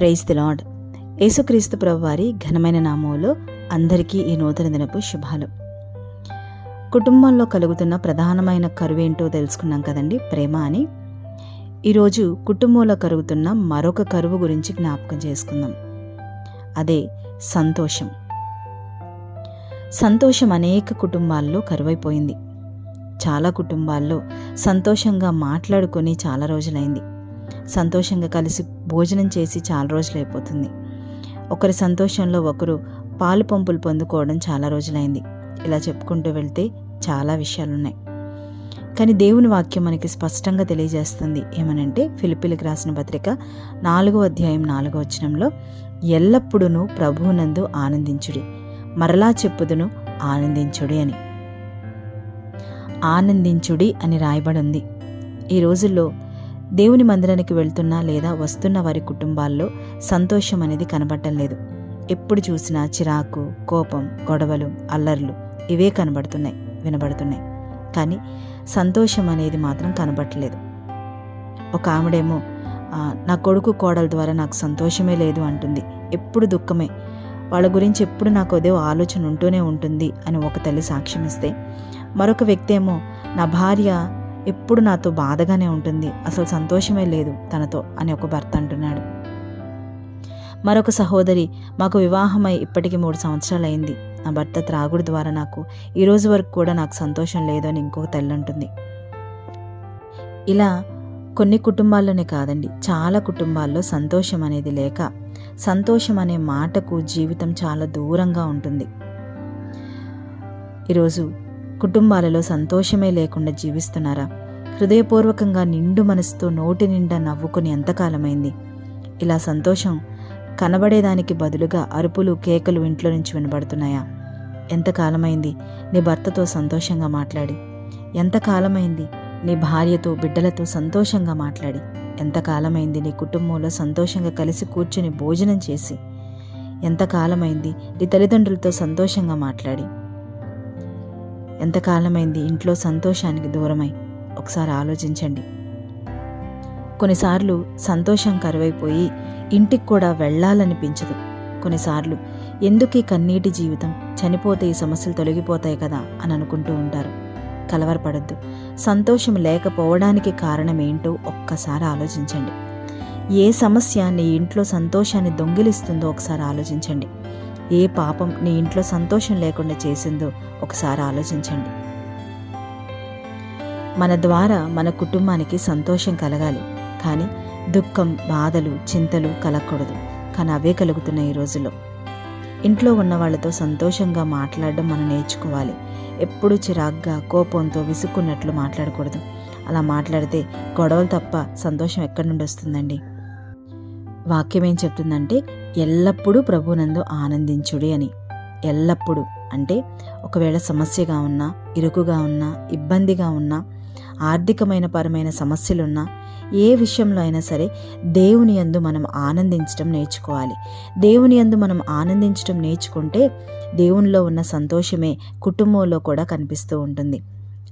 Praise the lord యేసుక్రీస్తు ప్రభు వారి ఘనమైన నామంలో అందరికీ ఈ నూతన దినపు శుభాలు. కుటుంబంలో కలుగుతున్న ప్రధానమైన కరువు ఏంటో తెలుసుకున్నాం కదండి ప్రేమ అని. ఈరోజు కుటుంబంలో కలుగుతున్న మరొక కరువు గురించి జ్ఞాపకం చేసుకుందాం. అదే సంతోషం. సంతోషం అనేక కుటుంబాల్లో కరువైపోయింది. చాలా కుటుంబాల్లో సంతోషంగా మాట్లాడుకొని చాలా రోజులైంది. సంతోషంగా కలిసి భోజనం చేసి చాలా రోజులు అయిపోతుంది. ఒకరి సంతోషంలో ఒకరు పాలు పంపులు పొందుకోవడం చాలా రోజులైంది. ఇలా చెప్పుకుంటూ వెళ్తే చాలా విషయాలున్నాయి. కానీ దేవుని వాక్యం మనకి స్పష్టంగా తెలియజేస్తుంది. ఏమనంటే ఫిలిపిలకు రాసిన పత్రిక నాలుగో అధ్యాయం నాలుగో వచనంలో ఎల్లప్పుడూ ప్రభువునందు ఆనందించుడి. మరలా చెప్పుదును ఆనందించుడి అని. ఆనందించుడి అని రాయబడి ఉంది. ఈ రోజుల్లో దేవుని మందిరానికి వెళ్తున్న లేదా వస్తున్న వారి కుటుంబాల్లో సంతోషం అనేది కనబడటం లేదు. ఎప్పుడు చూసినా చిరాకు కోపం గొడవలు అల్లర్లు ఇవే కనబడుతున్నాయి వినబడుతున్నాయి. కానీ సంతోషం అనేది మాత్రం కనబడట్లేదు. ఒక ఆవిడేమో నా కొడుకు కోడల ద్వారా నాకు సంతోషమే లేదు అంటుంది. ఎప్పుడు దుఃఖమే. వాళ్ళ గురించి ఎప్పుడు నాకు అదే ఆలోచన ఉంటూనే ఉంటుంది అని ఒక తల్లి సాక్ష్యం ఇస్తే మరొక వ్యక్తి ఏమో నా భార్య ఎప్పుడు నాతో బాధగానే ఉంటుంది. అసలు సంతోషమే లేదు తనతో అని ఒక భర్త అంటున్నాడు. మరొక సహోదరి మాకు వివాహమై ఇప్పటికి మూడు సంవత్సరాలు అయింది నా భర్త త్రాగుడు ద్వారా నాకు ఈ రోజు వరకు కూడా నాకు సంతోషం లేదు అని ఇంకొక తెల్లంటుంది ఇలా కొన్ని కుటుంబాల్లోనే కాదండి చాలా కుటుంబాల్లో సంతోషం అనేది లేక సంతోషం అనే మాటకు జీవితం చాలా దూరంగా ఉంటుంది. ఈరోజు కుటుంబాలలో సంతోషమే లేకుండా జీవిస్తున్నారా? హృదయపూర్వకంగా నిండు మనసుతో నోటి నిండా నవ్వుకుని ఎంతకాలమైంది? ఇలా సంతోషం కనబడేదానికి బదులుగా అరుపులు కేకలు ఇంట్లో నుంచి వినబడుతున్నాయా? ఎంతకాలమైంది? నీ భర్తతో సంతోషంగా మాట్లాడి. ఎంతకాలమైంది? నీ భార్యతో బిడ్డలతో సంతోషంగా మాట్లాడి. ఎంతకాలమైంది? నీ కుటుంబంలో సంతోషంగా కలిసి కూర్చుని భోజనం చేసి. ఎంతకాలమైంది? నీ తల్లిదండ్రులతో సంతోషంగా మాట్లాడి. ఎంతకాలమైంది ఇంట్లో సంతోషానికి దూరమై? ఒకసారి ఆలోచించండి. కొన్నిసార్లు సంతోషం కరువైపోయి ఇంటికి కూడా వెళ్ళాలనిపించదు. కొన్నిసార్లు ఎందుకు ఈ కన్నీటి జీవితం? చనిపోతే ఈ సమస్యలు తొలగిపోతాయి కదా అని అనుకుంటూ ఉంటారు. కలవరపడద్దు. సంతోషం లేకపోవడానికి కారణం ఏంటో ఒక్కసారి ఆలోచించండి. ఏ సమస్య నీ ఇంట్లో సంతోషాన్ని దొంగిలిస్తుందో ఒకసారి ఆలోచించండి. ఏ పాపం నీ ఇంట్లో సంతోషం లేకుండా చేసిందో ఒకసారి ఆలోచించండి. మన ద్వారా మన కుటుంబానికి సంతోషం కలగాలి. కానీ దుఃఖం బాధలు చింతలు కలగకూడదు. కానీ అవే కలుగుతున్నాయి ఈ రోజుల్లో. ఇంట్లో ఉన్న వాళ్ళతో సంతోషంగా మాట్లాడడం మనం నేర్చుకోవాలి. ఎప్పుడు చిరాగ్గా కోపంతో విసుక్కున్నట్లు మాట్లాడకూడదు. అలా మాట్లాడితే గొడవలు తప్ప సంతోషం ఎక్కడి నుండి వస్తుందండి? వాక్యం ఏం చెప్తుందంటే ఎల్లప్పుడూ ప్రభునందు ఆనందించుడి అని. ఎల్లప్పుడూ అంటే ఒకవేళ సమస్యగా ఉన్నా ఇరుకుగా ఉన్నా ఇబ్బందిగా ఉన్నా ఆర్థికమైన పరమైన సమస్యలున్నా ఏ విషయంలో అయినా సరే దేవుని యందు మనం ఆనందించడం నేర్చుకోవాలి. దేవుని యందు మనం ఆనందించడం నేర్చుకుంటే దేవునిలో ఉన్న సంతోషమే కుటుంబంలో కూడా కనిపిస్తూ ఉంటుంది.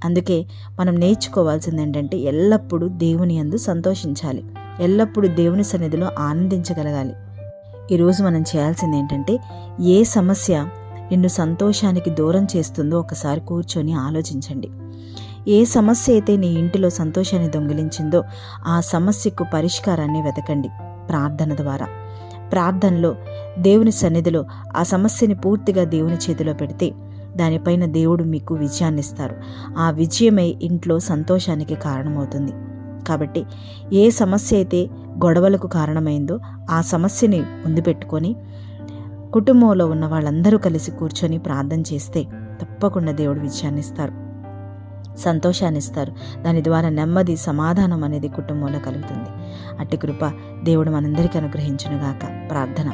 అందుకే మనం నేర్చుకోవాల్సింది ఏంటంటే ఎల్లప్పుడూ దేవుని యందు సంతోషించాలి. ఎల్లప్పుడూ దేవుని సన్నిధిలో ఆనందించగలగాలి. ఈరోజు మనం చేయాల్సింది ఏంటంటే ఏ సమస్య నిన్ను సంతోషానికి దూరం చేస్తుందో ఒకసారి కూర్చొని ఆలోచించండి. ఏ సమస్య అయితే నీ ఇంటిలో సంతోషాన్ని దొంగిలించిందో ఆ సమస్యకు పరిష్కారాన్ని వెతకండి ప్రార్థన ద్వారా. ప్రార్థనలో దేవుని సన్నిధిలో ఆ సమస్యని పూర్తిగా దేవుని చేతిలో పెడితే దానిపైన దేవుడు మీకు విజయాన్ని ఇస్తారు ఆ విజయమే ఇంట్లో సంతోషానికి కారణమవుతుంది. కాబట్టి ఏ సమస్య అయితే గొడవలకు కారణమైందో ఆ సమస్యని ముందు పెట్టుకొని కుటుంబంలో ఉన్న వాళ్ళందరూ కలిసి కూర్చొని ప్రార్థన చేస్తే తప్పకుండా దేవుడు విజయాన్ని ఇస్తారు. సంతోషాన్ని ఇస్తారు. దాని ద్వారా నెమ్మది సమాధానం అనేది కుటుంబంలో కలుగుతుంది. అట్టి కృప దేవుడు మనందరికీ అనుగ్రహించునుగాక. ప్రార్థన.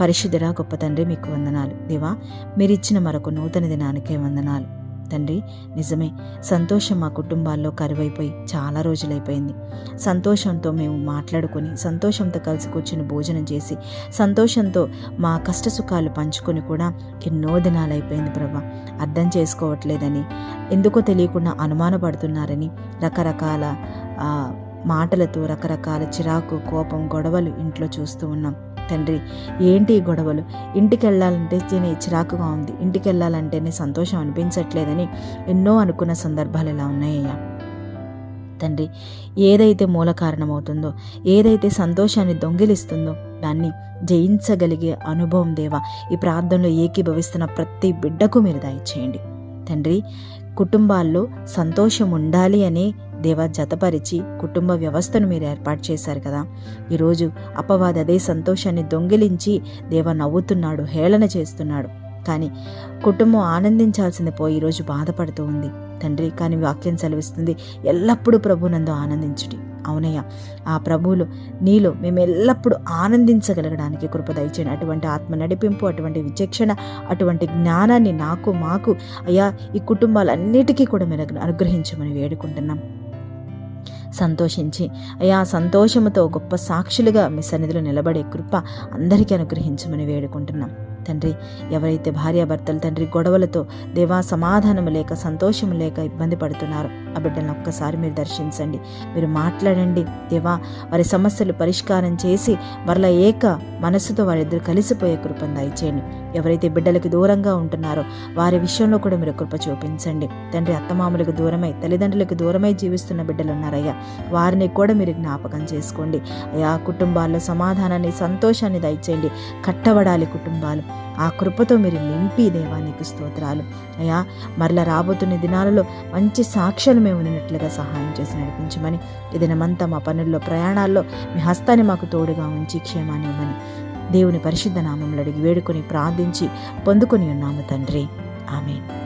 పరిశుద్ధుడా గొప్ప తండ్రి మీకు వందనాలు. దేవా మీరిచ్చిన మరొక నూతన దినానికే వందనాలు. తండ్రి నిజమే. సంతోషం మా కుటుంబాల్లో కరువైపోయి చాలా రోజులైపోయింది. సంతోషంతో మేము మాట్లాడుకొని సంతోషంతో కలిసి కూర్చుని భోజనం చేసి సంతోషంతో మా కష్ట సుఖాలు పంచుకొని కూడా ఎన్నో దినాలైపోయింది ప్రభా. అర్థం చేసుకోవట్లేదని ఎందుకో తెలియకుండా అనుమానపడుతున్నారని రకరకాల మాటలతో రకరకాల చిరాకు కోపం గొడవలు ఇంట్లో చూస్తూ ఉన్నాం. తండ్రి. ఏంటి ఈ గొడవలు? ఇంటికి వెళ్ళాలంటేనే చిరాకుగా ఉంది. ఇంటికి వెళ్ళాలంటేనే సంతోషం అనిపించట్లేదని ఎన్నో అనుకున్న సందర్భాలు ఇలా ఉన్నాయ్యా. తండ్రి ఏదైతే మూల కారణమవుతుందో ఏదైతే సంతోషాన్ని దొంగిలిస్తుందో దాన్ని జయించగలిగే అనుభవం దేవా ఈ ప్రార్థనలో ఏకీభవిస్తున్న ప్రతి బిడ్డకు మీరు దయచేయండి. తండ్రి కుటుంబాల్లో సంతోషం ఉండాలి అని దేవ జతపరిచి కుటుంబ వ్యవస్థను మీరు ఏర్పాటు చేశారు కదా. ఈరోజు అపవాది అదే సంతోషాన్ని దొంగిలించి దేవ నవ్వుతున్నాడు హేళన చేస్తున్నాడు. కానీ కుటుంబం ఆనందించాల్సింది పోయి ఈరోజు బాధపడుతూ ఉంది. తండ్రి కానీ వాక్యం సెలవిస్తుంది ఎల్లప్పుడూ ప్రభునందు ఆనందించుడి. అవునయ్య ఆ ప్రభువులు నీలో మేము ఎల్లప్పుడూ ఆనందించగలగడానికి కృప దయచేయండి. అటువంటి ఆత్మ నడిపింపు అటువంటి విచక్షణ అటువంటి జ్ఞానాన్ని నాకు మాకు అయ్యా ఈ కుటుంబాలన్నిటికీ కూడా మీరు అనుగ్రహించమని వేడుకుంటున్నాం. సంతోషించి అయా సంతోషముతో గొప్ప సాక్షులుగా మీ సన్నిధిలో నిలబడే కృప అందరికీ అనుగ్రహించమని వేడుకుంటున్నాం. తండ్రి. ఎవరైతే భార్యాభర్తలు తండ్రి గొడవలతో దేవా సమాధానం లేక సంతోషం లేక ఇబ్బంది పడుతున్నారో ఆ బిడ్డలను ఒక్కసారి మీరు దర్శించండి. మీరు మాట్లాడండి. దేవా వారి సమస్యలు పరిష్కారం చేసి మరలా ఏక మనసుతో వారిద్దరు కలిసిపోయే కృపను దయచేయండి. ఎవరైతే బిడ్డలకు దూరంగా ఉంటున్నారో వారి విషయంలో కూడా మీరు కృప చూపించండి. తండ్రి అత్తమామలకు దూరమై తల్లిదండ్రులకు దూరమై జీవిస్తున్న బిడ్డలు ఉన్నారయ్యా. వారిని కూడా మీరు జ్ఞాపకం చేసుకోండి. అయ్యా కుటుంబాల్లో సమాధానాన్ని సంతోషాన్ని దయచేయండి. కట్టబడాలి కుటుంబాలు. ఆ కృపతో మీరు నింపి దేవానికి స్తోత్రాలు. అయ్యా మరలా రాబోతున్న దినాలలో మంచి సాక్ష్యాలు మేము ఉన్నట్లుగా సహాయం చేసి నడిపించమని ఈ దినమంతా మా పనుల్లో ప్రయాణాల్లో మీ హస్తాన్ని మాకు తోడుగా ఉంచి క్షేమాన్ని ఇవ్వమని దేవుని పరిశుద్ధ నామంలో అడిగి వేడుకొని ప్రార్థించి పొందుకొని ఉన్నాము తండ్రి. ఆమె